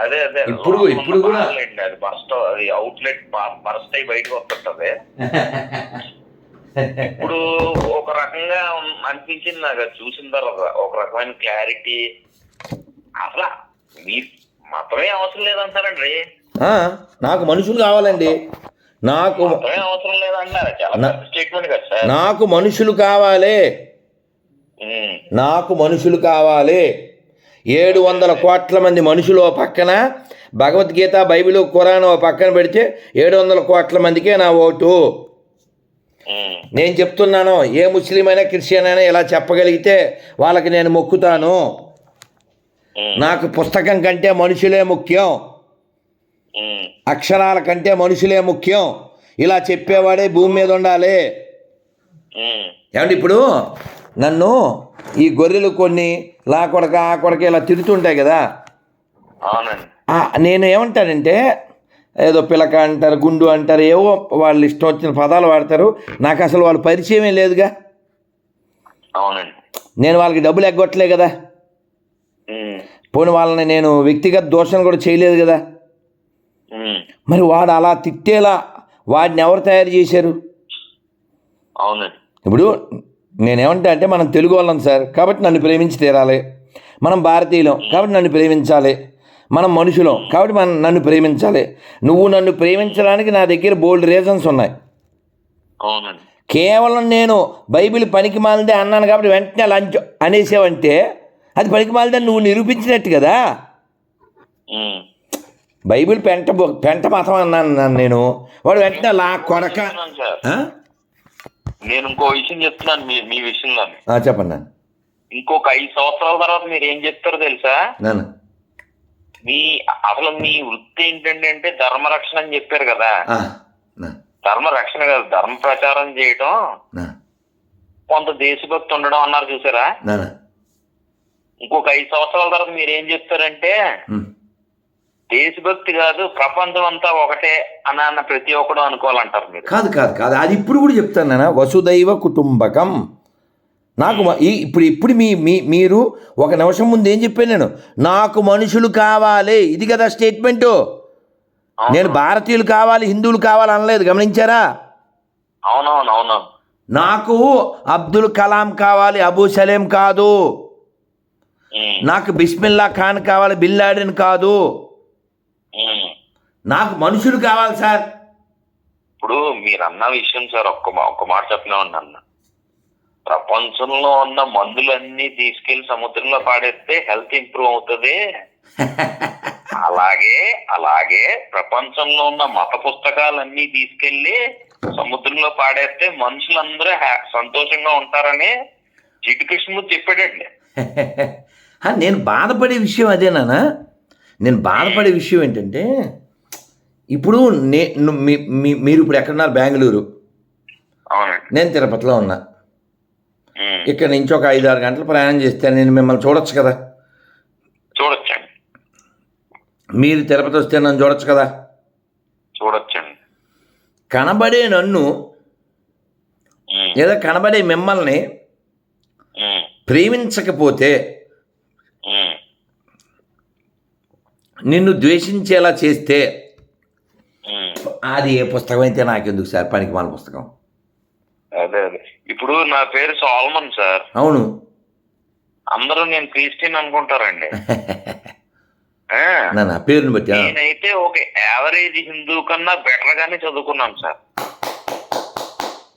అదే అదే. ఇప్పుడు- ఇప్పుడు కూడా- అది బస్ట్ అది అవుట్లెట్ బరస్ట్ అయి బయటకు వస్తుంటది. ఇప్పుడు ఒక రకంగా అనిపించింది నాకు అది చూసిన తర్వాత. ఒక రకమైన క్లారిటీ అసలు మీ మతమే అవసరం లేదంటారండి. ఆ, నాకు మనుషులు కావాలండి. నాకు మతమే అవసరం లేదంటారు. చాలా స్టేట్మెంట్ కదా సార్. నాకు మనుషులు కావాలి. నాకు మనుషులు కావాలి. ఏడు వందల కోట్ల మంది మనుషులు ఓ పక్కన భగవద్గీత బైబిల్ ఖురాన్ ఓ పక్కన పెడితే ఏడు వందల కోట్ల మందికే నా ఓటు. నేను చెప్తున్నాను ఏ ముస్లిం అయినా క్రిస్టియన్ అయినా ఇలా చెప్పగలిగితే వాళ్ళకి నేను మొక్కుతాను. నాకు పుస్తకం కంటే మనుషులే ముఖ్యం. అక్షరాల కంటే మనుషులే ముఖ్యం. ఇలా చెప్పేవాడే భూమి మీద ఉండాలి. ఏమండి ఇప్పుడు నన్ను ఈ గొర్రెలు కొన్ని లా కొడక ఆ కొడక ఇలా తిడుతుంటాయి కదా. నేను ఏమంటానంటే ఏదో పిలక అంటారు గుండు అంటారు ఏవో వాళ్ళు ఇష్టం వచ్చిన పదాలు వాడతారు. నాకు అసలు వాళ్ళ పరిచయమే లేదుగా. అవునండి. నేను వాళ్ళకి డబ్బులు ఎగ్గొట్టలే కదా. పోనీ వాళ్ళని నేను వ్యక్తిగత దోషం కూడా చేయలేదు కదా. మరి వాడు అలా తిట్టేలా వాడిని ఎవరు తయారు చేశారు? అవునండి. ఇప్పుడు నేనేమంటా అంటే మనం తెలుగు వాళ్ళం సార్ కాబట్టి నన్ను ప్రేమించి తీరాలి. మనం భారతీయులం కాబట్టి నన్ను ప్రేమించాలి. మనం మనుషులం కాబట్టి మనం నన్ను ప్రేమించాలి. నువ్వు నన్ను ప్రేమించడానికి నా దగ్గర బోల్డ్ రీజన్స్ ఉన్నాయి. కేవలం నేను బైబిల్ పనికి మాలిదే అన్నాను కాబట్టి వెంటనే లంచ్ అనేసావంటే అది పనికి మాలిదే నువ్వు నిరూపించినట్టు కదా. బైబిల్ పెంట పెంట మతం అన్నాను నన్ను నేను. వాడు వెంటనే లా కొడక? నేను ఇంకో విషయం చెప్తున్నాను మీ మీ విషయంలో చెప్పండి ఇంకొక ఐదు సంవత్సరాల తర్వాత మీరు ఏం చెప్తారో తెలుసా? మీ అసలు మీ వృత్తి ఏంటంటే అంటే ధర్మ రక్షణ అని చెప్పారు కదా. ధర్మ రక్షణ కాదు ధర్మ ప్రచారం చేయటం. కొంత దేశభక్తి ఉండడం అన్నారు చూసారా? ఇంకొక ఐదు సంవత్సరాల తర్వాత మీరు ఏం చెప్తారంటే. దేశభక్తి కాదు ప్రపంచం అంతా ఒకటే అని అన్న ప్రతి ఒక్కడు అనుకోవాలంటారు మీరు. కాదు కాదు కాదు. అది ఇప్పుడు కూడా చెప్తాను నాన్న. వసుదైవ కుటుంబకం. నాకు ఇప్పుడు ఇప్పుడు మీ మీ మీరు ఒక నిమిషం ముందు ఏం చెప్పాను నేను? నాకు మనుషులు కావాలి. ఇది కదా స్టేట్మెంటు. నేను భారతీయులు కావాలి హిందువులు కావాలి అనలేదు. గమనించారా? అవునవును అవును. నాకు అబ్దుల్ కలాం కావాలి అబూ సలేం కాదు. నాకు బిస్మిల్లా ఖాన్ కావాలి బిన్ లాడెన్ కాదు. నాకు మనుషులు కావాలి సార్. ఇప్పుడు మీరు అన్న విషయం సార్. ఒక్క ఒక్క మాట చెప్పినా అన్న. ప్రపంచంలో ఉన్న మందులన్నీ తీసుకెళ్ళి సముద్రంలో పాడేస్తే హెల్త్ ఇంప్రూవ్ అవుతుంది. అలాగే అలాగే ప్రపంచంలో ఉన్న మత పుస్తకాలన్నీ తీసుకెళ్ళి సముద్రంలో పాడేస్తే మనుషులందరూ సంతోషంగా ఉంటారని జిడ్డు కృష్ణమూర్తి చెప్పాడండి. నేను బాధపడే విషయం అదేనా నేను బాధపడే విషయం ఏంటంటే ఇప్పుడు నే మీరు ఇప్పుడు ఎక్కడున్నారు బెంగళూరు. నేను తిరుపతిలో ఉన్నా. ఇక్కడ నుంచి ఒక ఐదు ఆరు గంటలు ప్రయాణం చేస్తే నేను మిమ్మల్ని చూడొచ్చు కదా? చూడొచ్చండి. మీరు తిరుపతి వస్తే నన్ను చూడొచ్చు కదా? చూడొచ్చండి. కనబడే నన్ను లేదా కనబడే మిమ్మల్ని ప్రేమించకపోతే నిన్ను ద్వేషించేలా చేస్తే. అది ఏ పుస్తకం అయితే నాకెందుకు సార్? పనికి మాల పుస్తకం. అదే అదే. ఇప్పుడు నా పేరు సాల్మన్ సార్. అవును. అందరూ నేను క్రిస్టియన్ అనుకుంటారండి. నా పేరుని బట్టి. నేనైతే ఒక యావరేజ్ హిందూ కన్నా బెటర్ గానే చదువుకున్నాను సార్.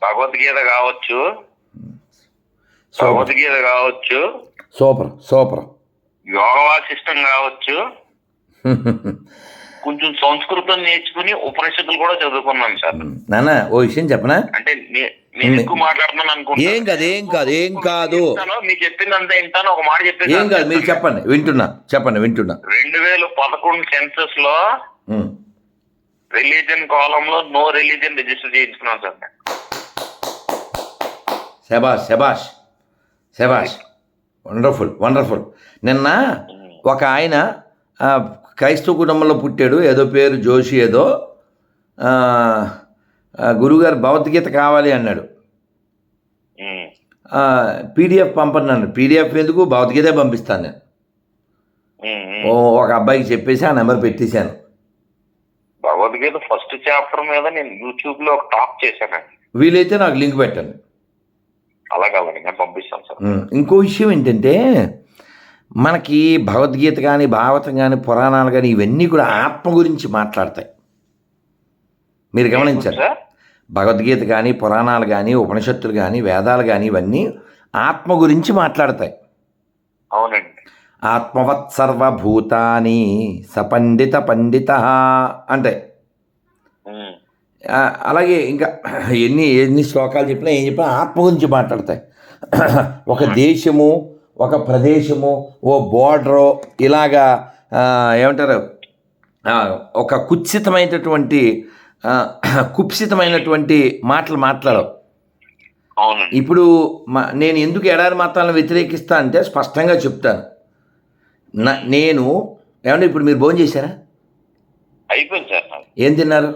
భగవద్గీత కావచ్చు. భగవద్గీత కావచ్చు. Super super. యోగ వాసిష్టం కావచ్చు. కొంచెం సంస్కృతం నేర్చుకుని ఉపనిషత్తులు కూడా చదువుకున్నాను సార్. నాన్న ఓ విషయం చెప్పనా? అంటే నేను ఎక్కువ మాట్లాడుతున్నాను అనుకుంటా ఏం కాదు ఏం కాదు ఏం కాదు. మీరు చెప్పిందంతా ఒక మాట చెప్పేసి ఏం కాదు మీరు చెప్పండి వింటున్నా చెప్పండి వింటున్నా. రెండు వేల పదకొండు సెన్సస్లో. రిలీజన్ కాలం లో నో రిలీజన్ రిజిస్టర్ చేయించుకున్నాం సార్ శబాష్ శబాష్ శబాష్ వండర్ఫుల్ వండర్ఫుల్ నిన్న ఒక ఆయన క్రైస్తవ కుటుంబంలో పుట్టాడు ఏదో పేరు జోషి ఏదో. గురుగారు భగవద్గీత కావాలి అన్నాడు. పీడిఎఫ్ పంపన్నాను పీడిఎఫ్ ఎందుకు? భగవద్గీత పంపిస్తాను నేను. ఒక అబ్బాయికి చెప్పేసి ఆ నెంబర్ పెట్టేశాను. భగవద్గీత ఫస్ట్ చాప్టర్ మీద నేను యూట్యూబ్లో ఒక టాక్ చేశానండి వీలైతే నాకు లింక్ పెట్టండి. అలాగే అలాగే నేను పంపిస్తాను సార్. ఇంకో విషయం ఏంటంటే మనకి భగవద్గీత కానీ భాగవతం కానీ పురాణాలు కానీ ఇవన్నీ కూడా ఆత్మ గురించి మాట్లాడతాయి. మీరు గమనించారు భగవద్గీత కానీ పురాణాలు కానీ ఉపనిషత్తులు కానీ వేదాలు కానీ ఇవన్నీ ఆత్మ గురించి మాట్లాడతాయి. అవునండి. ఆత్మవత్ సర్వభూతాని సపండిత పండిత అంటే. అలాగే ఇంకా ఎన్ని ఎన్ని శ్లోకాలు చెప్పినా ఏం చెప్పినా ఆత్మ గురించి మాట్లాడతాయి. ఒక దేశము ఒక ప్రదేశము ఓ బోర్డరు ఇలాగా ఏమంటారు? ఒక కుత్సితమైనటువంటి కుప్సితమైనటువంటి మాటలు మాట్లాడవు. ఇప్పుడు మా నేను ఎందుకు ఎడారి మతాలను వ్యతిరేకిస్తా అంటే స్పష్టంగా చెప్తాను. నేను ఏమంటే ఇప్పుడు మీరు భోజనం చేశారా? అయిపోయింది సార్. ఏం తిన్నారు?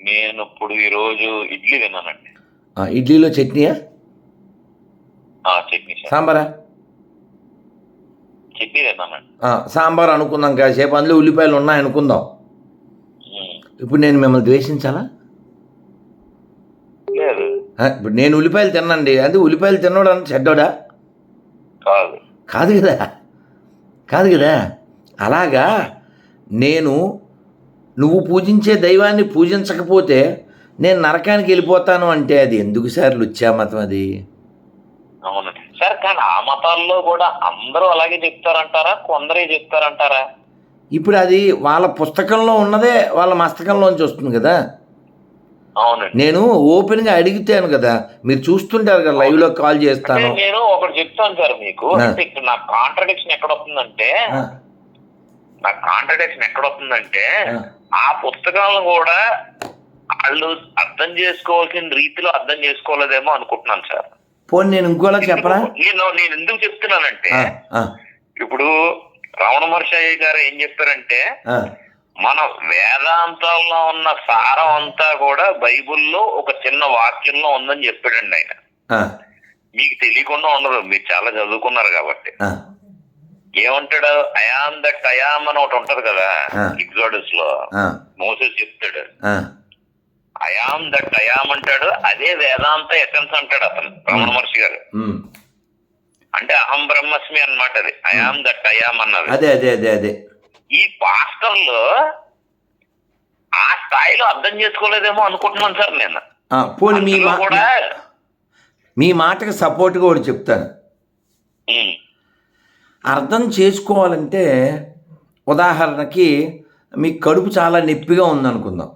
నేను ఇప్పుడు ఈ రోజు ఇడ్లీ తిన్నానండి. ఇడ్లీలో చట్నీయా? సాంబారా? సాంబార్ అనుకుందాం కాసేపు అందులో ఉల్లిపాయలు ఉన్నాయి అనుకుందాం. ఇప్పుడు నేను మిమ్మల్ని ద్వేషించాలా? ఇప్పుడు నేను ఉల్లిపాయలు తినండి అది ఉల్లిపాయలు తినడం అంటే చెడ్డోడా? కాదు. కాదు కదా? కాదు కదా? అలాగా నేను నువ్వు పూజించే దైవాన్ని పూజించకపోతే నేను నరకానికి వెళ్ళిపోతాను అంటే అది ఎందుకు సార్ లుచ్చామతం అది? అవునండి సార్ కానీ ఆ మతాల్లో కూడా అందరూ అలాగే చెప్తారంటారా? కొందరే చెప్తారంటారా? ఇప్పుడు అది వాళ్ళ పుస్తకంలో ఉన్నదే వాళ్ళ మస్తకంలోంచి వస్తుంది కదా. అవునండి. నేను ఓపెన్గా అడిగితాను కదా మీరు చూస్తుంటారు కదా లైవ్లో కాల్ అంటే చేస్తాను నేను ఒకటి చెప్తాను సార్ మీకు. ఇక్కడ నా కాంట్రడిక్షన్ ఎక్కడ వస్తుందంటే నా కాంట్రడిక్షన్ ఎక్కడ వస్తుందంటే ఆ, ఆ పుస్తకాలను కూడా వాళ్ళు అర్థం చేసుకోవాల్సిన రీతిలో అర్థం చేసుకోలేదేమో అనుకుంటున్నాను సార్. పోనీ నేను ఇంకోలా చెప్పరా నేను నేను ఎందుకు చెప్తున్నానంటే ఇప్పుడు రమణ మహర్షి గారు ఏం చెప్పారంటే మన వేదాంతాల్లో ఉన్న సారం అంతా కూడా బైబిల్లో ఒక చిన్న వాక్యంలో ఉందని చెప్పాడండి ఆయన. మీకు తెలియకుండా ఉండదు మీరు చాలా చదువుకున్నారు కాబట్టి. ఏమంటాడు? అయామ్ దట్ అయామ్ అని ఒకటి ఉంటది కదా. ఎగ్జోడస్లో మోసెస్ చెప్తాడు. ఆ, అయామ్ దట్ అయామ్ అంటాడు అదే వేదాంత ఎసెన్స్ అంటాడు అతను రమణ మహర్షి గారు. ఉమ్. అంటే అహం బ్రహ్మస్మి అన్నమాట అది అయామ్ దట్ అయామ్ అన్నది. అదే అదే అదే అదే. ఈ పాస్టర్లు ఆ స్థాయిలో అర్థం చేసుకోలేదేమో అనుకుంటున్నాను సార్ నేను. పోనీ మీ కూడా మీ మాటకి సపోర్ట్గా ఒకటి చెప్తాను. అర్థం చేసుకోవాలంటే ఉదాహరణకి మీ కడుపు చాలా నొప్పిగా ఉందనుకుందాం.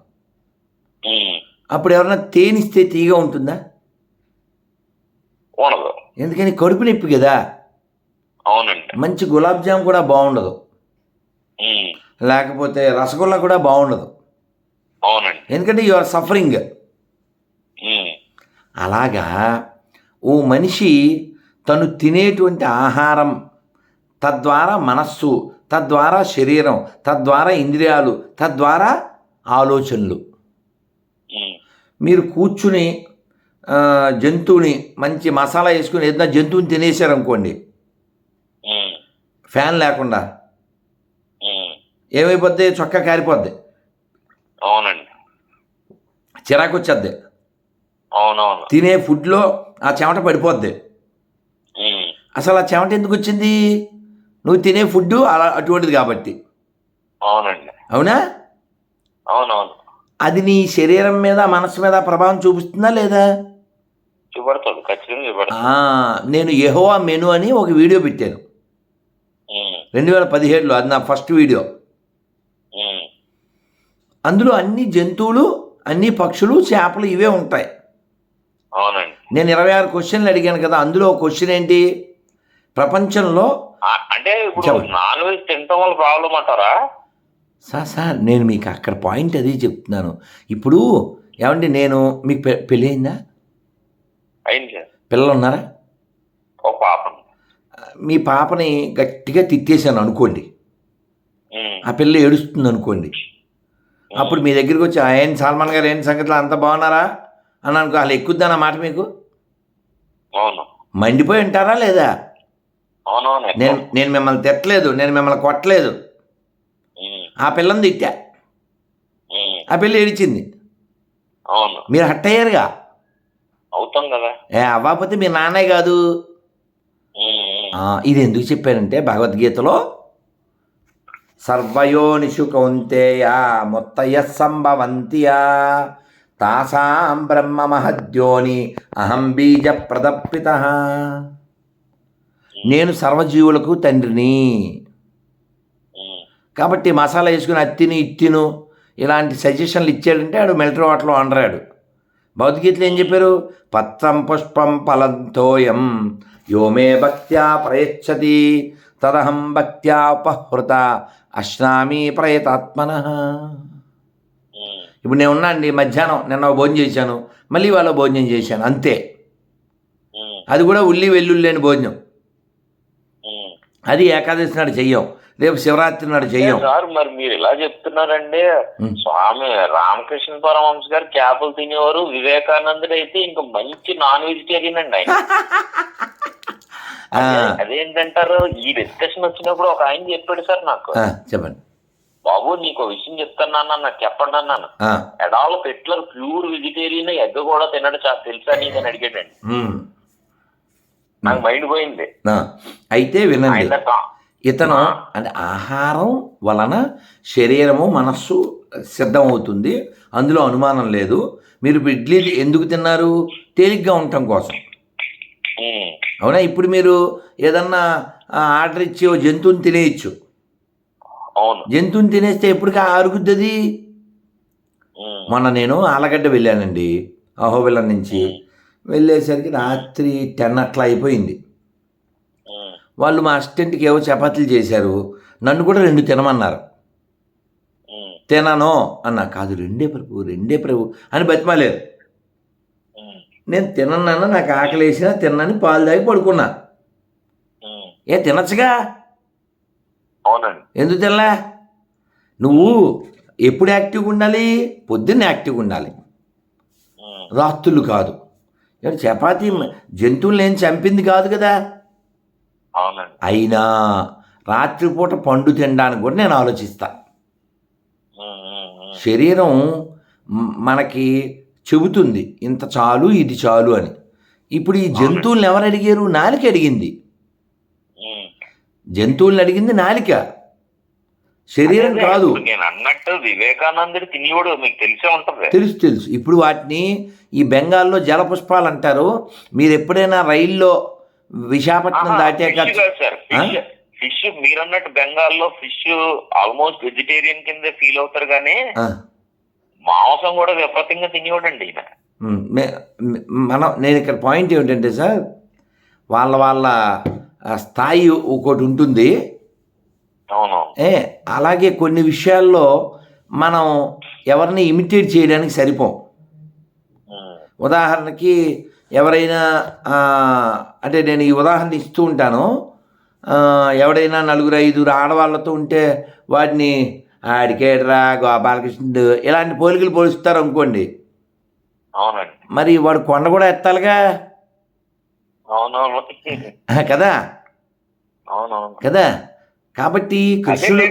అప్పుడు ఎవరైనా తేనిస్తే తీగా ఉంటుందా? ఉండదు. ఎందుకని కడుపు నొప్పి కదా? అవునండి. మంచి గులాబ్ జామ్ కూడా బాగుండదు. లేకపోతే రసగుల్లా కూడా బాగుండదు. అవునండి. ఎందుకంటే యు ఆర్ సఫరింగ్. అలాగా ఓ మనిషి తను తినేటువంటి ఆహారం తద్వారా మనస్సు తద్వారా శరీరం తద్వారా ఇంద్రియాలు తద్వారా ఆలోచనలు. మీరు కూర్చుని జంతువుని మంచి మసాలా వేసుకుని ఏదైనా జంతువుని తినేశారనుకోండి. ఫ్యాన్ లేకుండా. ఏమైపోద్ది? చొక్కా కారిపోద్ది. అవునండి. చిరాకు వచ్చేద్ది అవునవును. తినే ఫుడ్లో ఆ చెమట పడిపోద్ది. అసలు ఆ చెమట ఎందుకు వచ్చింది? నువ్వు తినే ఫుడ్ అలా అటువంటిది కాబట్టి. అవునండి. అవునా? అవునవును. అది నీ శరీరం మీద మనసు మీద ప్రభావం చూపిస్తుందా లేదా? చూపడతాడు ఖచ్చితంగా చూపడతాడు. ఆ, నేను యెహోవా మెను అని ఒక వీడియో పెట్టాను. రెండు వేల పదిహేడులో అది నా ఫస్ట్ వీడియో. అందులో అన్ని జంతువులు అన్ని పక్షులు చేపలు ఇవే ఉంటాయి. అవునండి. నేను ఇరవై ఆరు క్వశ్చన్లు అడిగాను కదా అందులో ఒక క్వశ్చన్ ఏంటి? ప్రపంచంలో అంటే ఇప్పుడు. నాన్ వెజ్ తినటం వల్ల ప్రాబ్లం అంటారా? సార్ సార్ నేను మీకు అక్కడ పాయింట్ అది చెప్తున్నాను. ఇప్పుడు ఏమండి నేను మీకు పె పెళ్ళి అయిందా? అయింది సార్. పిల్లలు ఉన్నారా ఒక పాపం మీ పాపని గట్టిగా తిట్టేశాను అనుకోండి. ఆ పిల్ల ఏడుస్తుంది అనుకోండి. అప్పుడు మీ దగ్గరికి వచ్చి "ఆ, ఏంటి సల్మాన్ గారు ఏంటి సంగతులు అంత బాగున్నారా? అని అనుకో అలా ఎక్కుద్దాను మాట మీకు? అవును. మండిపోయి ఉంటారా లేదా? అవునవును నేను నేను మిమ్మల్ని తిట్టలేదు నేను మిమ్మల్ని కొట్టలేదు. ఆ పిల్లని తిట్టా. ఆ పిల్ల ఏడిచింది. మీరు హట్ అయ్యారుగా అవుతాం కదా. ఏ అవ్వకపోతే మీ నాన్నే కాదు. ఇది ఎందుకు చెప్పారంటే భగవద్గీతలో సర్వయోనిషు కౌంతేయ ముత్తయ సంభవంతియా తాసాం బ్రహ్మ మహద్యోని అహం బీజ ప్రదప్పిత నేను సర్వజీవులకు తండ్రిని. కాబట్టి మసాలా వేసుకుని అత్తిని ఇత్తిను ఇలాంటి సజెషన్లు ఇచ్చాడంటే ఆడు మిలిటరీ వాటర్లో అనరాడు భగవద్గీతలో ఏం చెప్పారు? పత్రం పుష్పం ఫలంతోయం. యోమే భక్త్యా ప్రయచ్చతి తదహం భక్త్యా ఉపహృత. అశ్నామి ప్రయతాత్మన. ఇప్పుడు నేను ఉన్నా అండి మధ్యాహ్నం నిన్న భోజనం చేశాను. మళ్ళీ వాళ్ళ భోజనం చేశాను అంతే. అది కూడా ఉల్లి వెల్లుల్లి లేని భోజనం. అది ఏకాదశి నాడు చెయ్యం. రేపు శివరాత్రి నాడు చెయ్యం సార్ మరి మీరు ఇలా చెప్తున్నారంటే ఉమ్. స్వామి రామకృష్ణ పరమహంస గారు చేపలు తినేవారు వివేకానందుడు అయితే ఇంకా మంచి నాన్ వెజిటేరియన్ అండి ఆయన. అదేంటంటారు? ఈ డిస్కషన్ వచ్చినప్పుడు ఒక ఆయన చెప్పాడు సార్ నాకు. చెప్పండి. బాబు నీకు విషయం చెప్తాను నాకు చెప్పండి అన్నాను. ఎడాల పెట్లర్ ప్యూర్ వెజిటేరియన్ ఎగ్ కూడా తినడు చాలా తెలుసా నీకు అని అడిగాడండి. నాకు మైండ్ పోయింది. అయితే వినండి. ఇతను అంటే ఆహారం వలన శరీరము మనస్సు సిద్ధమవుతుంది. అందులో అనుమానం లేదు. మీరు ఇడ్లీ ఎందుకు తిన్నారు? తేలిగ్గా ఉండటం కోసం. అవునా? ఇప్పుడు మీరు ఏదన్నా ఆర్డర్ ఇచ్చి ఓ జంతువుని తినేయచ్చు. జంతువుని తినేస్తే ఎప్పటికీ ఉమ్, మొన్న నేను ఆలగడ్డ వెళ్ళానండి అహోబిలం నుంచి. వెళ్ళేసరికి రాత్రి టెన్ అట్లా అయిపోయింది. వాళ్ళు మా అసిస్టెంట్కి ఏవో చపాతీలు చేశారు. నన్ను కూడా రెండు తినమన్నారు. తినను అన్నా. కాదు రెండే ప్రభు రెండే ప్రభు అని బతిమాలేదు నేను తినన్నాను నాకు ఆకలి వేసినా తిన్నాను పాలు తాగి పడుకున్నా. ఏ తినచ్చుగా? ఎందుకు తినలే? నువ్వు ఎప్పుడు యాక్టివ్గా ఉండాలి? పొద్దున్న యాక్టివ్గా ఉండాలి. రాత్రులు కాదు. చపాతీ జంతువులు ఏం చంపింది కాదు కదా? అయినా రాత్రిపూట పండు తినడానికి కూడా నేను ఆలోచిస్తా. శరీరం మనకి చెబుతుంది ఇంత చాలు ఇది చాలు అని. ఇప్పుడు ఈ జంతువుల్ని ఎవరు అడిగారు? నాలిక అడిగింది. జంతువుల్ని అడిగింది నాలిక. శరీరం కాదు. నేను అన్నట్టు వివేకానందుడు తినేవాడు మీకు తెలిసే ఉంటది. తెలుసు తెలుసు. ఇప్పుడు వాటిని ఈ బెంగాల్లో జలపుష్పాలు అంటారు. మీరు ఎప్పుడైనా రైల్లో విశాఖపట్నం దాటాక ఫిష్ కాదు సార్. ఫిష్ ఫిష్ మీరు అన్నట్టు బెంగాల్లో ఫిష్ ఆల్మోస్ట్ వెజిటేరియన్ కింద ఫీల్ అవుతారు కానీ మాంసం కూడా విపరీతంగా తినేవాడండి ఈయన. మనం నేను ఇక్కడ పాయింట్ ఏమిటంటే సార్ వాళ్ళ వాళ్ళ స్థాయి ఒకటి ఉంటుంది. అవును. ఏ అలాగే కొన్ని విషయాల్లో మనం ఎవరిని ఇమిటేట్ చేయడానికి సరిపోం. ఉదాహరణకి ఎవరైనా అంటే నేను ఈ ఉదాహరణ ఇస్తూ ఉంటాను. ఎవడైనా నలుగురు ఐదుగురు ఆడవాళ్ళతో ఉంటే వాడిని ఆడికేడ్రా గోపాలకృష్ణుడు ఇలాంటి పోలికలు పోలుస్తారు అనుకోండి. అవునండి. మరి వాడు కొండ కూడా ఎత్తాలిగా? కదా? కదా? కాబట్టి కృష్ణుడు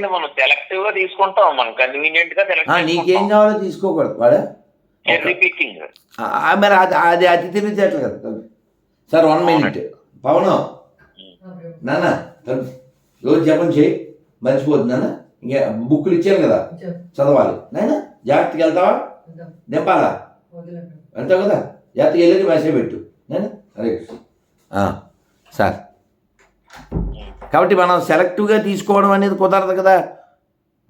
నీకేం కావాలో తీసుకోకూడదు. వాడు మరి అది అది అతి తెలివితేటలు కదా. Sir one minute Pawan. నాన్న. రోజు జపం చేయి. మర్చిపోతుంది నాన్న. ఇంకా బుక్కులు ఇచ్చాను కదా. చదవాలి. నాయన జాగ్రత్తగా వెళ్తావా? దింపాలా వెళ్తావు కదా? జాగ్రత్తగా వెళ్ళి మెసేజ్ పెట్టు. నేను సరే ఆ, సార్. కాబట్టి మనం సెలెక్టివ్గా తీసుకోవడం అనేది కుదరదు కదా.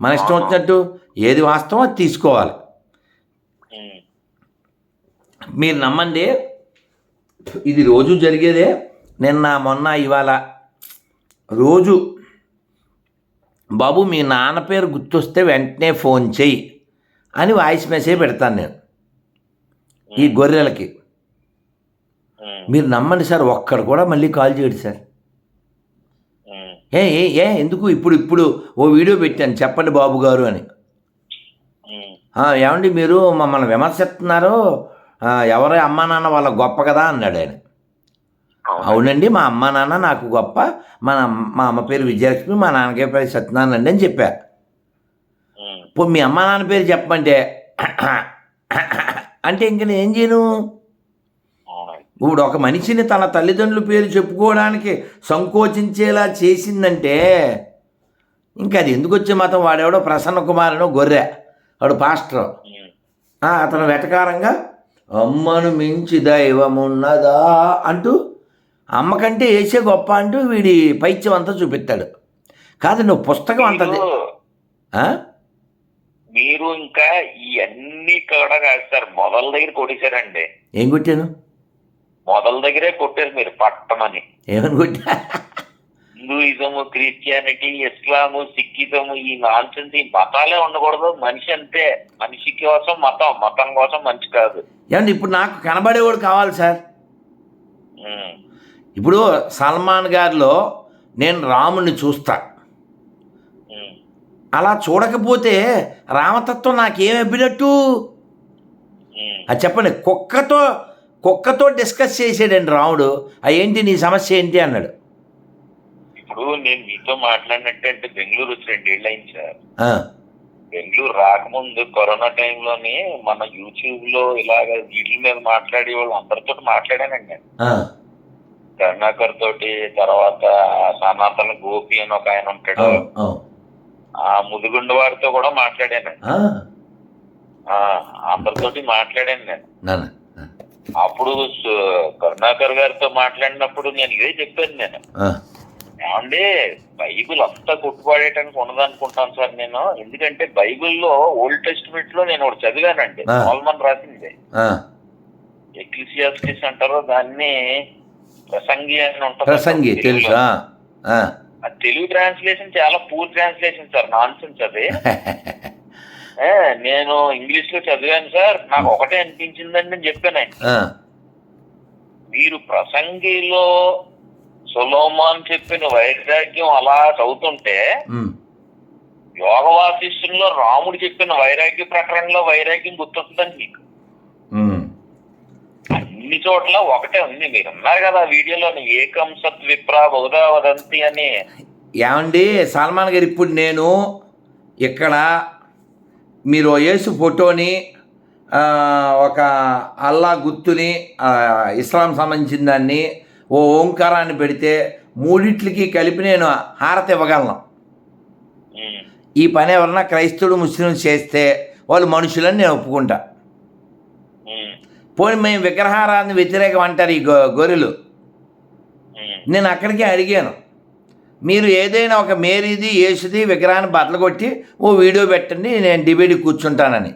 మన ఇష్టం వచ్చినట్టు ఏది వాస్తవం అది తీసుకోవాలి. మీరు నమ్మండి. ఇది రోజు జరిగేదే. నిన్న మొన్న ఇవాళ రోజు. బాబు మీ నాన్న పేరు గుర్తొస్తే వెంటనే ఫోన్ చెయ్యి అని వాయిస్ మెసేజ్ పెడతాను నేను. ఈ గొర్రెలకి. మీరు నమ్మండి సార్ ఒక్కడు కూడా మళ్ళీ కాల్ చేయడు సార్. ఏ ఏ ఏ ఎందుకు ఇప్పుడు ఇప్పుడు ఓ వీడియో పెట్టాను చెప్పండి బాబు గారు అని. "ఆ, ఏమండి మీరు మమ్మల్ని విమర్శిస్తున్నారు ఎవరి అమ్మా నాన్న వాళ్ళ గొప్ప కదా అన్నాడు ఆయన. అవునండి. మా అమ్మ నాన్న నాకు గొప్ప. మా మా అమ్మ పేరు విజయలక్ష్మి మా నాన్నగారి పేరు సత్యనారాయణ అండి అని చెప్పా. ఇప్పుడు మీ అమ్మ నాన్న పేరు చెప్పమంటే అంటే ఇంక నేను ఏం చేయను? ఇప్పుడు ఒక మనిషిని తన తల్లిదండ్రుల పేరు చెప్పుకోవడానికి సంకోచించేలా చేసిందంటే ఇంకా అది ఎందుకు వచ్చే మతం వాడెవడో ప్రసన్న కుమారునో గొర్రె వాడు పాస్టర్. అతను వెటకారంగా అమ్మను మించి దైవమున్నదా అంటూ అమ్మ కంటే వేసే గొప్ప అంటూ వీడి పైత్యం అంతా చూపిస్తాడు. కాదు నువ్వు పుస్తకం అంతది మీరు- ఆ? మీరు ఇంకా ఇవన్నీ కూడా సార్ మొదల దగ్గర కొట్టేశారండి. ఏం కొట్టాను? మొదల దగ్గరే కొట్టారు మీరు పట్టమని. ఏమని కొట్టా? హిందూయిజము క్రిస్టియానిటీ ఇస్లాము సిక్కిజము ఈ నాన్సెన్స్ ఈ మతాలే ఉండకూడదు. మనిషి అంతే. మనిషి కోసం మతం. మతం కోసం మనిషి కాదు. ఏమండి ఇప్పుడు నాకు కనబడేవాడు కావాలి సార్. ఇప్పుడు సల్మాన్ గారిలో నేను రాముని చూస్తా. అలా చూడకపోతే రామతత్వం నాకేం. అది చెప్పండి కుక్కతో కుక్కతో డిస్కస్ చేసాడండి రాముడు. ఏంటి నీ సమస్య ఏంటి అన్నాడు. ఇప్పుడు నేను మీతో మాట్లాడినట్టు అంటే బెంగళూరు వచ్చి రెండేళ్ళు అయింది సార్. బెంగళూరు రాకముందు కరోనా టైంలోని మన యూట్యూబ్లో ఇలాగ వీటి మీద మాట్లాడే వాళ్ళు అందరితో మాట్లాడానండి నేను. కరుణాకర్ తోటి తర్వాత సనాతన గోపి అని ఒక ఆయన ఉంటాడు. ఆ ముదుగుండు వారితో కూడా మాట్లాడాను. అందరితోటి మాట్లాడాను నేను. అప్పుడు కరుణాకర్ గారితో మాట్లాడినప్పుడు నేను ఇదే చెప్పాను నేను. ఏమండి బైబిల్ అంతా కొట్టుపడేయటానికి ఉండదు అనుకుంటాను సార్ నేను. ఎందుకంటే బైబిల్లో ఓల్డ్ టెస్టిమెంట్లో నేను ఒకటి చదివానండి. ఆ. సోల్మన్ రాసింది. ఎక్లిసియాస్టిస్ అంటారు దాన్ని ప్రసంగి అని ఉంటుంది ప్రసంగి తెలుసు. తెలుగు ట్రాన్స్లేషన్ చాలా poor translation sir nonsense అది నేను ఇంగ్లీష్లో చదివాను సార్. నాకు ఒకటే అనిపించిందండి అని చెప్పాను మీరు ప్రసంగిలో సులోమాన్ చెప్పిన వైరాగ్యం అలా చదువుతుంటే యోగ వాసిష్ఠంలో రాముడు చెప్పిన వైరాగ్య ప్రకరణలో వైరాగ్యం గుర్తొస్తుందండి మీకు. అన్ని చోట్ల ఒకటే ఉంది. మీరు ఉన్నారు కదా వీడియోలో ఏకం సత్ విప్ర బహుదా వదంతి అని. ఏమండి సల్మాన్ గారు ఇప్పుడు నేను ఇక్కడ మీరు యేసు ఫోటోని ఒక అల్లా గుర్తుని ఇస్లాం సంబంధించిన దాన్ని ఓ ఓంకారాన్ని పెడితే మూడిట్లకి కలిపి నేను హారతి ఇవ్వగలను. ఈ పని ఎవరన్నా క్రైస్తవుడు ముస్లిం చేస్తే వాళ్ళు మనుషులని నేను ఒప్పుకుంటా. పోనీ మేము విగ్రహారాన్ని వ్యతిరేకం అంటారు ఈ గొ గొర్రెలు. నేను అక్కడికి అడిగాను. మీరు ఏదైనా ఒక మేరీది యేసుది విగ్రహాన్ని బట్టలు కొట్టి ఓ వీడియో పెట్టండి నేను డిబేట్ కూర్చుంటానని.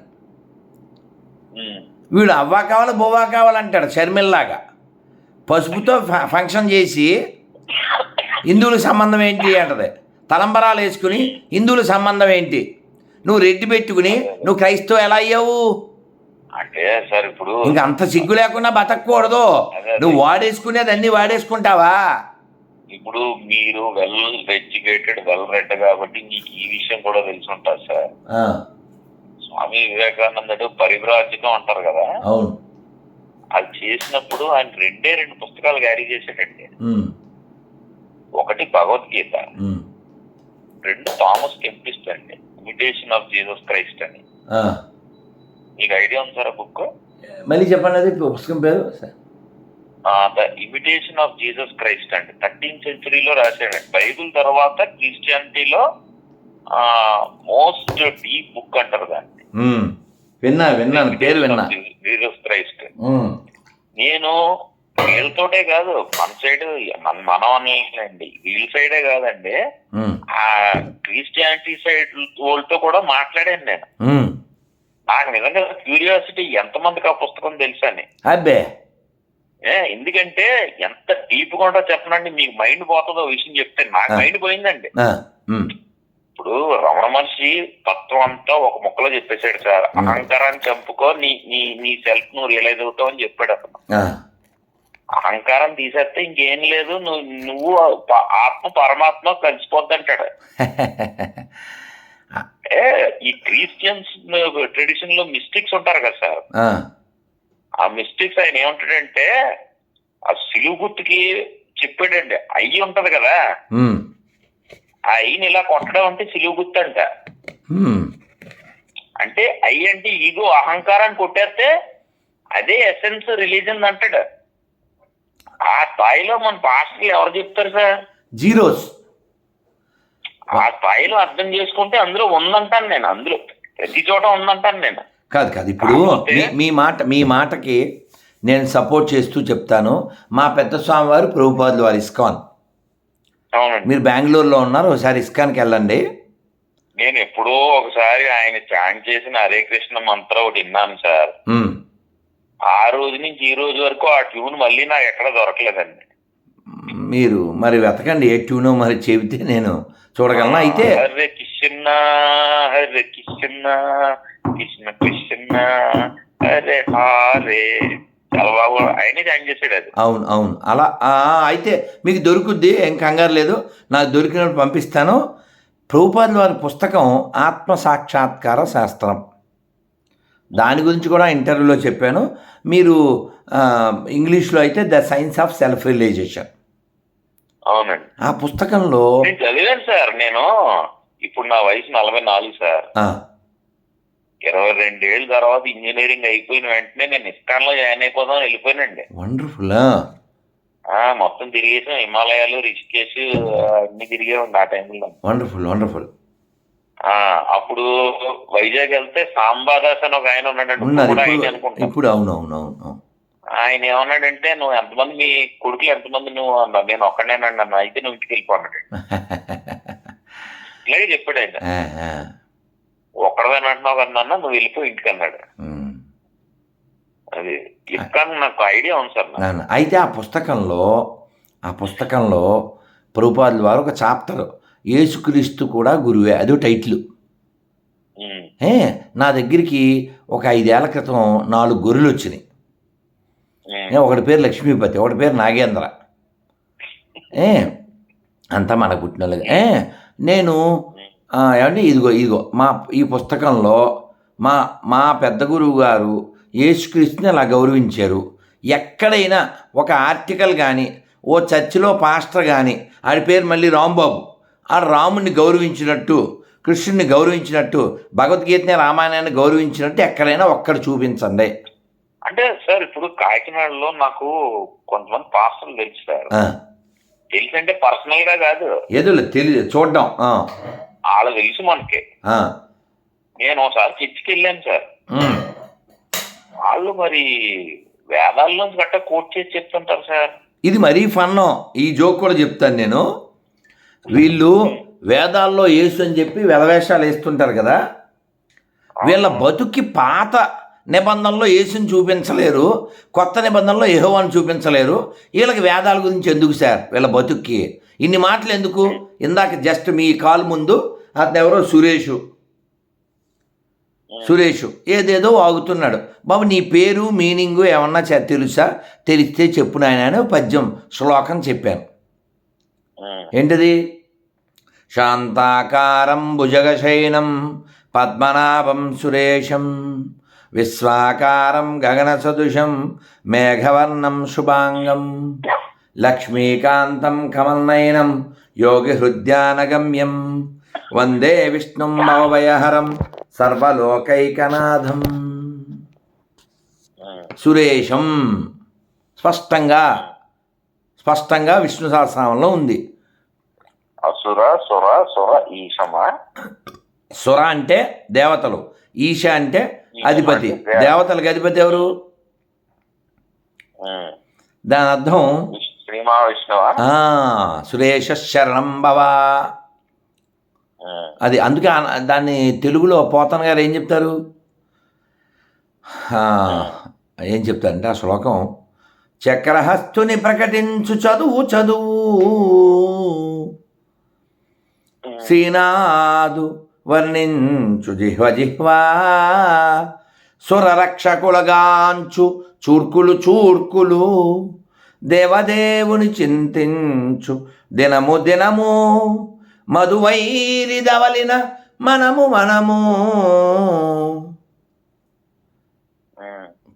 వీడు అవ్వా కావాలి బొవ్వా కావాలంటాడు షర్మిల్లాగా. పసుపుతో ఫంక్షన్ చేసి హిందువుల సంబంధం ఏంటి అంటది. తలంబరాలు వేసుకుని హిందువుల సంబంధం ఏంటి? నువ్వు రెడ్డి పెట్టుకుని నువ్వు క్రైస్తవ ఎలా అయ్యావు? అంటే సార్ ఇప్పుడు ఇంకా అంత సిగ్గు లేకుండా బతకూడదు నువ్వు వాడేసుకునేది అన్నీ వాడేసుకుంటావా? ఇప్పుడు మీరు వెల్ ఎడ్యుకేటెడ్ వెల్ రెడ్ కాబట్టి మీకు ఈ విషయం కూడా తెలిసి ఉంటుంది సార్. స్వామి వివేకానందుడు పరివ్రాజకం అంటారు కదా. అవును. అది చేసినప్పుడు ఆయన రెండే రెండు పుస్తకాలు క్యారీ చేశాడండి. ఒకటి భగవద్గీత. రెండు థామస్ కెంపిస్ట్ అండి. ఇమిటేషన్ ఆఫ్ జీసస్ క్రైస్ట్ అని. మీకు ఐడియా ఉంది సార్ ఆ బుక్? మళ్ళీ చెప్పండి అది పుస్తకం పేరు? The imitation of Jesus Christ అండి. థర్టీన్త్ సెంచురీలో రాశాడండి. బైబిల్ తర్వాత క్రిస్టియానిటీలో మోస్ట్ డీప్ బుక్ అంటారు దాన్ని. విన్నా విన్నాను పేరు విన్నా. జీసస్ క్రైస్ట్ నేను వీళ్ళతోటే కాదు మన సైడ్ మన మనం అనేయండి వీళ్ళ సైడే కాదండి. ఆ క్రిస్టియానిటీ సైడ్ వాళ్ళతో కూడా మాట్లాడాను నేను. నాకు నిజంగా క్యూరియాసిటీ ఎంతమందికి ఆ పుస్తకం తెలుసని అబ్బే. ఏ ఎందుకంటే ఎంత డీప్గా ఉంటుందో చెప్పనండి మీకు మైండ్ పోతుందో విషయం చెప్తే నాకు. మైండ్ పోయిందండి. మహర్షి తత్వం అంతా ఒక ముక్కలో చెప్పేశాడు సార్. అహంకారాన్ని చంపుకో నీ నీ నీ సెల్ఫ్ నువ్వు రియలైజ్ అవుతావు అని చెప్పాడు అతను. అహంకారం తీసేస్తే ఇంకేం లేదు నువ్వు నువ్వు ఆత్మ పరమాత్మ కలిసిపోద్ది అంటాడు. ఏ ఈ క్రిస్టియన్స్ ట్రెడిషన్లో మిస్టేక్స్ ఉంటారు కదా సార్. ఆ, ఆ మిస్టేక్స్ ఆయన ఏమంటాడంటే ఆ సిలువు గుర్తుకి చెప్పాడండి అయ్యి ఉంటది కదా. అయ్యిని ఇలా కొట్టడం అంటే సిలువు గుర్తు అంట. ఉమ్. అంటే ఈగో అహంకారాన్ని కొట్టేస్తే అదే ఎసెన్స్ రిలీజన్ అంటాడు. ఆ స్థాయిలో మన పాస్టర్లు ఎవరు చెప్తారు సార్? జీరోస్. ఆ స్థాయిలో అర్థం చేసుకుంటే అందులో ఉందంటాను నేను అందులో. ప్రతి చోట ఉందంటాను నేను. కాదు కాదు. ఇప్పుడు మీ మాట మీ మాటకి నేను సపోర్ట్ చేస్తూ చెప్తాను. మా పెద్ద స్వామివారు ప్రభుపాదులు వారు ఇస్కాన్. మీరు బెంగళూరులో ఉన్నారు ఒకసారి ఇస్కాన్కి వెళ్ళండి. నేను ఎప్పుడో ఒకసారి ఆయన చాంట్ చేసిన హరే కృష్ణ మంత్రం ఒకటి విన్నాను సార్. ఆ రోజు నుంచి ఈ రోజు వరకు ఆ ట్యూన్ మళ్ళీ నాకు ఎక్కడ దొరకలేదండి. మీరు మరి వెతకండి ఏ ట్యూనో మరి చెబితే నేను చూడగలను. అయితే హరే కృష్ణ హరే కృష్ణ కృష్ణ కృష్ణ హరే హారే. అవును అవును. అలా అయితే మీకు దొరుకుద్ది ఏం కంగారు లేదు. నాకు దొరికినప్పుడు పంపిస్తాను. ప్రభుపాదుల వారి పుస్తకం ఆత్మ సాక్షాత్కార శాస్త్రం. దాని గురించి కూడా ఇంటర్వ్యూలో చెప్పాను. మీరు ఇంగ్లీష్లో అయితే the science of self realisation అవునండి. ఆ పుస్తకంలో చదివాను సార్ నేను. ఇప్పుడు నా వయసు నలభై నాలుగు సార్. ఇరవై రెండేళ్ళ తర్వాత ఇంజనీరింగ్ అయిపోయిన వెంటనే నేను ఇస్కాన్లో జాయిన్ అయిపోదాం వెళ్ళిపోయానండి. వండర్ఫుల్ మొత్తం తిరిగేసాం హిమాలయాలు రిషికేష్ అన్ని తిరిగాం ఆ టైంలో. వండర్ఫుల్ వండర్ఫుల్ ఆ అప్పుడు వైజాగ్ వెళ్తే సాంబాదాస్ అని ఒక ఆయన ఉన్నాడండి. ఇప్పుడు ఆయన అవును అవును అవును ఏమన్నాడంటే నువ్వు ఎంతమంది మీ కొడుకులు ఎంతమంది నువ్వు అన్నా నేను ఒక్కడేనండి అన్న అయితే నువ్వు ఇంటికి వెళ్ళిపోన్నాడు ఇలాగే చెప్పాడు ఆయన. ఒక్కడదని అంటున్నావు కదా నాన్న నువ్వు వెళ్ళిపో ఇంటికి అన్నాడు. అది ఇస్కాన్ నాకు ఐడియా ఉంది సార్ అయితే ఆ పుస్తకంలో ఆ పుస్తకంలో ప్రభుపాదుల వారు ఒక చాప్టర్ యేసుక్రీస్తు కూడా గురువే అదో టైటిల్. ఏ నా దగ్గరికి ఒక ఐదేళ్ళ క్రితం నాలుగు గొర్రెలు వచ్చినాయి. ఒకటి పేరు లక్ష్మీపతి ఒకటి పేరు నాగేంద్ర. ఏ అంతా మన పుట్టిన ఏ నేను ఆ, ఏమంటే ఇదిగో ఇదిగో. మా ఈ పుస్తకంలో మా మా పెద్ద గురువు గారు యేసుక్రీస్తుని అలా గౌరవించారు. ఎక్కడైనా ఒక ఆర్టికల్ కానీ ఓ చర్చిలో పాస్టర్ కానీ ఆడి పేరు మళ్ళీ రాంబాబు. ఆ రాముని గౌరవించినట్టు కృష్ణుని గౌరవించినట్టు భగవద్గీతని రామాయణాన్ని గౌరవించినట్టు ఎక్కడైనా ఒక్కడ చూపించండి. అంటే సార్ ఇప్పుడు కాకినాడలో నాకు కొంతమంది పాస్టర్లు తెలుసు సార్ ఆ, తెలుసు అంటే పర్సనల్గా కాదు. ఏదో తెలియదు చూడడం. వాళ్ళ తెలుసు మనకి. నేను ఒకసారి చర్చికి వెళ్ళాను సార్. వాళ్ళు మరి వేదాల్లోంచి గట్ట కోట్ చేసి చెప్తుంటారు సార్. ఇది మరీ ఫన్నో. ఈ జోక్ కూడా చెప్తాను నేను. వీళ్ళు వేదాల్లో యేసు అని చెప్పి వెలవేషాలు వేస్తుంటారు కదా. వీళ్ళ బతుకి పాత నిబంధనలో యేసుని చూపించలేరు. కొత్త నిబంధనలో యెహోవాను చూపించలేరు. వీళ్ళకి వేదాల గురించి ఎందుకు సార్? వీళ్ళ బతుక్కి. ఇన్ని మాటలు ఎందుకు ఇందాక జస్ట్ మీ కాల్ ముందు అతను ఎవరో సురేషు. సురేష్. ఏదేదో వాగుతున్నాడు. బాబు నీ పేరు మీనింగు ఏమన్నా తెలుసా? తెలిస్తే చెప్పు నాయన అని పద్యం శ్లోకం చెప్పాను. ఏంటిది? శాంతాకారం భుజగశయనం పద్మనాభం సురేశం విశ్వాకారం గగన సదృశం మేఘవర్ణం శుభాంగం. లక్ష్మీకాంతం కమల్నయనం యోగి హృద్యానగమ్యం వందే విష్ణుం భవభయహరం సర్వలోకైకనాథం సురేశం స్పష్టంగా స్పష్టంగా విష్ణు సహస్రనామంలో ఉంది। అసుర సుర సుర ఈశమా। సుర అంటే దేవతలు ఈశ అంటే అధిపతి దేవతలకు అధిపతి ఎవరు? దాని అర్థం ఆ, సురేష శరణం భవ. అది అందుకే దాన్ని తెలుగులో పోతన గారు ఏం చెప్తారు? ఏం చెప్తారంటే ఆ శ్లోకం చక్రహస్తుని ప్రకటించు చదువు చదువు. శ్రీనాథు వర్ణించు జిహ్వ జిహ్వా. సురరక్షకులగాంచు చూర్కులు చూర్కులు. దేవదేవుని చింతించు. దినము దినము మధువైరి దవలిన మనము మనము.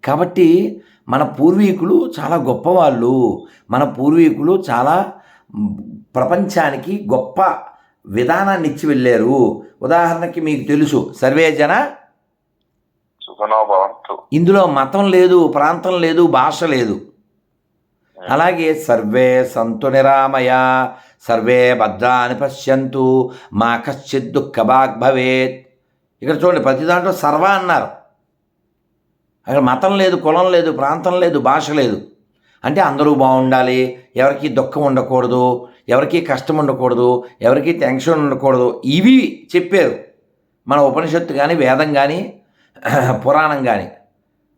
కాబట్టి మన పూర్వీకులు చాలా గొప్పవాళ్ళు. మన పూర్వీకులు చాలా ప్రపంచానికి గొప్ప విధానాన్ని ఇచ్చి వెళ్ళారు. ఉదాహరణకి మీకు తెలుసు సర్వే జన సుఖనో భవంతు ఇందులో మతం లేదు ప్రాంతం లేదు భాష లేదు. అలాగే సర్వే సంతు నిరామయ సర్వే భద్రాన్ని పశ్యంతు మా కశ్చిత్ దుఃఖభాగ్ భవేత్. ఇక్కడ చూడండి ప్రతి దాంట్లో సర్వ అన్నారు. అక్కడ మతం లేదు కులం లేదు ప్రాంతం లేదు భాష లేదు. అంటే అందరూ బాగుండాలి ఎవరికి దుఃఖం ఉండకూడదు ఎవరికి కష్టం ఉండకూడదు ఎవరికి టెన్షన్ ఉండకూడదు. ఇవి చెప్పారు. మన ఉపనిషత్తు కానీ వేదం కానీ పురాణం కానీ.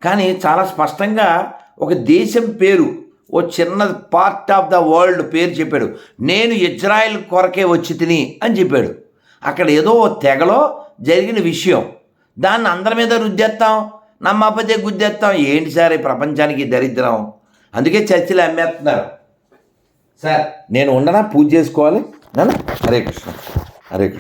కానీ చాలా స్పష్టంగా ఒక దేశం పేరు ఓ చిన్న పార్ట్ ఆఫ్ ద వరల్డ్ పేరు చెప్పాడు. నేను ఇజ్రాయెల్ కొరకే వచ్చి తిని అని చెప్పాడు. అక్కడ ఏదో తెగలో జరిగిన విషయం. దాన్ని అందరి మీద రుద్దేస్తాం నమ్మపదే గుద్దేస్తాం ఏంటి సార్ ఈ ప్రపంచానికి దరిద్రం? అందుకే చర్చిలు అమ్మేస్తున్నారు. సార్ నేను ఉండనా? పూజ చేసుకోవాలి? నన్ను హరే కృష్ణ హరే కృష్ణ.